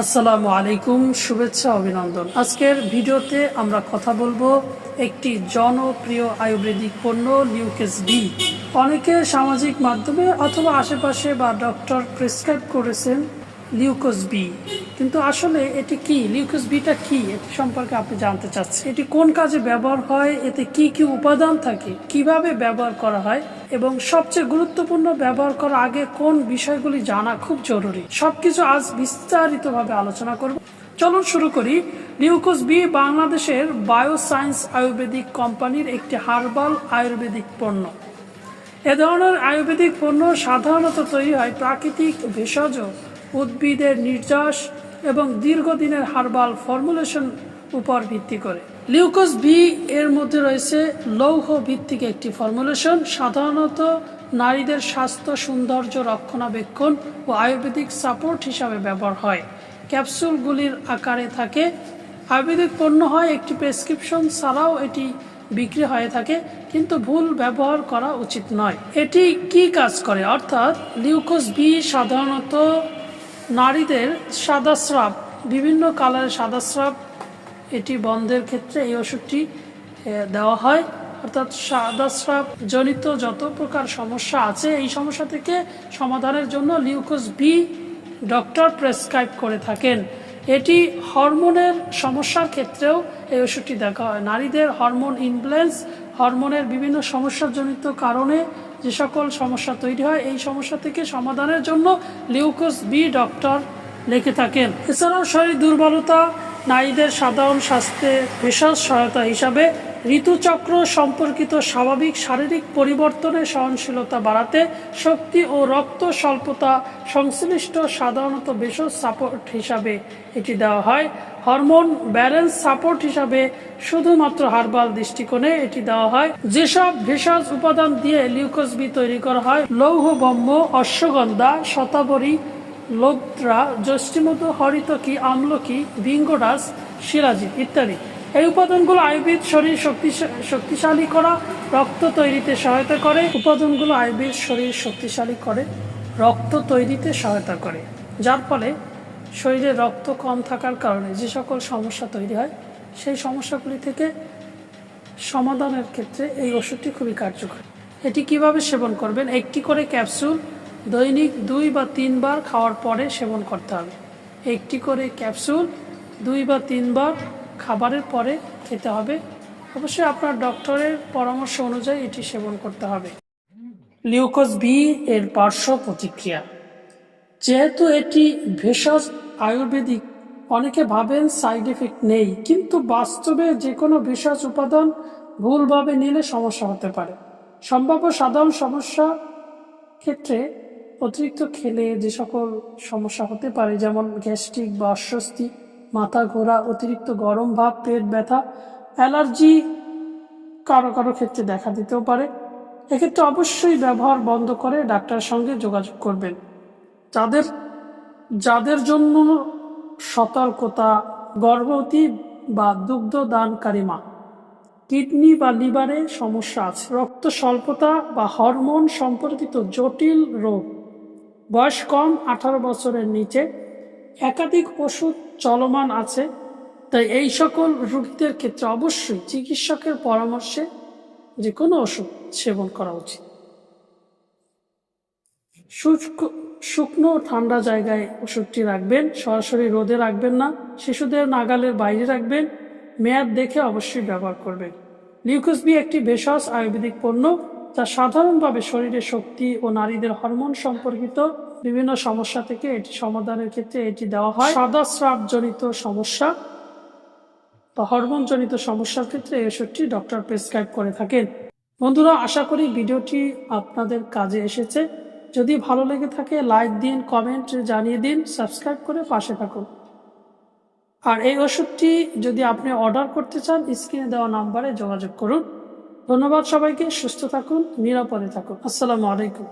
আসসালামু আলাইকুম, শুভেচ্ছা, অভিনন্দন। আজকের ভিডিওতে আমরা কথা বলব একটি জনপ্রিয় আয়ুর্বেদিক পণ্য, লিউকেস ডি। অনেকে সামাজিক মাধ্যমে অথবা আশেপাশে বা ডক্টর প্রেসক্রাইব করেছেন লিউকোস বি কিন্তু আসলে এটি কি? লিউকোস বিটা কি? এটি সম্পর্কে আপনি জানতে চাচ্ছেন। এটি কোন কাজে ব্যবহার হয়? এতে কি কি উপাদান থাকে? কীভাবে ব্যবহার করা হয়? এবং সবচেয়ে গুরুত্বপূর্ণ ব্যবহার করার আগে কোন বিষয়গুলি জানা খুব জরুরি? সবকিছু আজ বিস্তারিতভাবে আলোচনা করব। চলুন শুরু করি। লিউকোস বি বাংলাদেশের বায়োসায়েন্স আয়ুর্বেদিক কোম্পানির একটি হার্বাল আয়ুর্বেদিক পণ্য। এ ধরনের আয়ুর্বেদিক পণ্য সাধারণত তৈরি হয় প্রাকৃতিক ভেষজ উদ্ভিদের নির্যাস এবং দীর্ঘদিনের হার্বাল ফর্মুলেশন উপর ভিত্তি করে। লিউকোস বি এর মধ্যে রয়েছে লৌহ ভিত্তিক একটি ফর্মুলেশন। সাধারণত নারীদের স্বাস্থ্য, সৌন্দর্য রক্ষণাবেক্ষণ ও আয়ুর্বেদিক সাপোর্ট হিসাবে ব্যবহার হয়। ক্যাপসুলগুলির আকারে থাকে। আয়ুর্বেদিক পণ্য হয় একটি প্রেসক্রিপশন ছাড়াও এটি বিক্রি হয়ে থাকে, কিন্তু ভুল ব্যবহার করা উচিত নয়। এটি কি কাজ করে? অর্থাৎ লিউকোস বি সাধারণত নারীদের সাদা স্রাব বিভিন্ন কালারের সাদা স্রাব এটি বন্ধের ক্ষেত্রে এই ওষুধটি দেওয়া হয়। অর্থাৎ সাদা স্রাব জনিত যত প্রকার সমস্যা আছে, এই সমস্যা থেকে সমাধানের জন্য লিউকোস বি ডক্টর প্রেসক্রাইব করে থাকেন। এটি হরমোনের সমস্যার ক্ষেত্রেও এই ওষুধটি দেখা হয়। নারীদের হরমোন ইনফ্লুয়েন্স হরমোনের বিভিন্ন সমস্যাজনিত কারণে যে সকল সমস্যা তৈরি হয়, এই সমস্যা থেকে সমাধানের জন্য লিউকোস বি ডক্টর লেখে থাকেন। এছাড়াও শরীর দুর্বলতা, নারীদের সাধারণ স্বাস্থ্যে বিশেষ সহায়তা হিসাবে ঋতুচক্র সম্পর্কিত স্বাভাবিক শারীরিক পরিবর্তনের সহনশীলতা বাড়াতে শক্তি ও রক্ত স্বল্পতা সংশ্লিষ্ট সাধারণত ভেষজ সাপোর্ট হিসাবে এটি দেওয়া হয়। হরমোন ব্যালেন্স সাপোর্ট হিসাবে শুধুমাত্র হার্বাল দৃষ্টিকোণে এটি দেওয়া হয়। যেসব ভেষজ উপাদান দিয়ে লিউকোসবি তৈরি করা হয়, লৌহ ব্রহ্ম অশ্বগন্ধা, শতাবরী, লোদ্রা জ্যোষ্ঠীমধু হরিতকি, আমলকি ভিঙ্গরাস শিরাজিৎ ইত্যাদি। এই উপাদানগুলো আয়ুর্বেদ শরীর শক্তি শক্তিশালী করা, রক্ত তৈরিতে সহায়তা করে। উপাদানগুলো আয়ুর্বেদ শরীর শক্তিশালী করে, রক্ত তৈরিতে সহায়তা করে। যার ফলে শরীরে রক্ত কম থাকার কারণে যে সকল সমস্যা তৈরি হয়, সেই সমস্যাগুলি থেকে সমাধানের ক্ষেত্রে এই ওষুধটি খুবই কার্যকর। এটি কীভাবে সেবন করবেন? একটি করে ক্যাপসুল দৈনিক দুই বা তিনবার খাওয়ার পরে সেবন করতে হবে। একটি করে ক্যাপসুল দুই বা তিনবার খাবারের পরে খেতে হবে। অবশ্যই আপনার ডক্টরের পরামর্শ অনুযায়ী এটি সেবন করতে হবে। লিউকোস বি এর পার্শ্ব প্রতিক্রিয়া। যেহেতু এটি ভেষজ আয়ুর্বেদিক, অনেকে ভাবেন সাইড এফেক্ট নেই, কিন্তু বাস্তবে যে কোনো ভেষজ উপাদান ভুলভাবে নিলে সমস্যা হতে পারে। সম্ভাব্য সাধারণ সমস্যা ক্ষেত্রে অতিরিক্ত খেলে যে সকল সমস্যা হতে পারে, যেমন গ্যাস্ট্রিক বা অস্বস্তি মাথা ঘোরা, অতিরিক্ত গরম ভাব, পেট ব্যথা, অ্যালার্জি কারও কারও ক্ষেত্রে দেখা দিতেও পারে। এক্ষেত্রে অবশ্যই ব্যবহার বন্ধ করে ডাক্তারের সঙ্গে যোগাযোগ করবেন। যাদের যাদের জন্য সতর্কতা, গর্ভবতী বা দুগ্ধ দানকারী মা, কিডনি বা লিভারে সমস্যা আছে, রক্ত স্বল্পতা বা হরমোন সম্পর্কিত জটিল রোগ, বয়স কম, আঠারো বছরের নিচে একাধিক ওষুধ চলমান আছে, তাই এই সকল রোগীদের ক্ষেত্রে অবশ্যই চিকিৎসকের পরামর্শে যে কোনো ওষুধ সেবন করা উচিত। শুকনো ঠান্ডা জায়গায় ওষুধটি রাখবেন, সরাসরি রোদে রাখবেন না, শিশুদের নাগালের বাইরে রাখবেন, মেয়াদ দেখে অবশ্যই ব্যবহার করবেন। লিউকোসবি একটি ভেষজ আয়ুর্বেদিক পণ্য যা সাধারণভাবে শরীরের শক্তি ও নারীদের হরমোন সম্পর্কিত বিভিন্ন সমস্যা থেকে এটি সমাধানের ক্ষেত্রে এটি দেওয়া হয়। সাদা স্রাবজনিত সমস্যা বা হরমোনজনিত সমস্যার ক্ষেত্রে এই ওষুধটি ডক্টর প্রেসক্রাইব করে থাকেন। বন্ধুরা, আশা করি ভিডিওটি আপনাদের কাজে এসেছে। যদি ভালো লেগে থাকে, লাইক দিন, কমেন্ট জানিয়ে দিন, সাবস্ক্রাইব করে পাশে থাকুন। আর এই ওষুধটি যদি আপনি অর্ডার করতে চান, স্ক্রিনে দেওয়া নাম্বারে যোগাযোগ করুন। ধন্যবাদ সবাইকে সুস্থ থাকুন নিরাপদে থাকুন। আসসালামু আলাইকুম।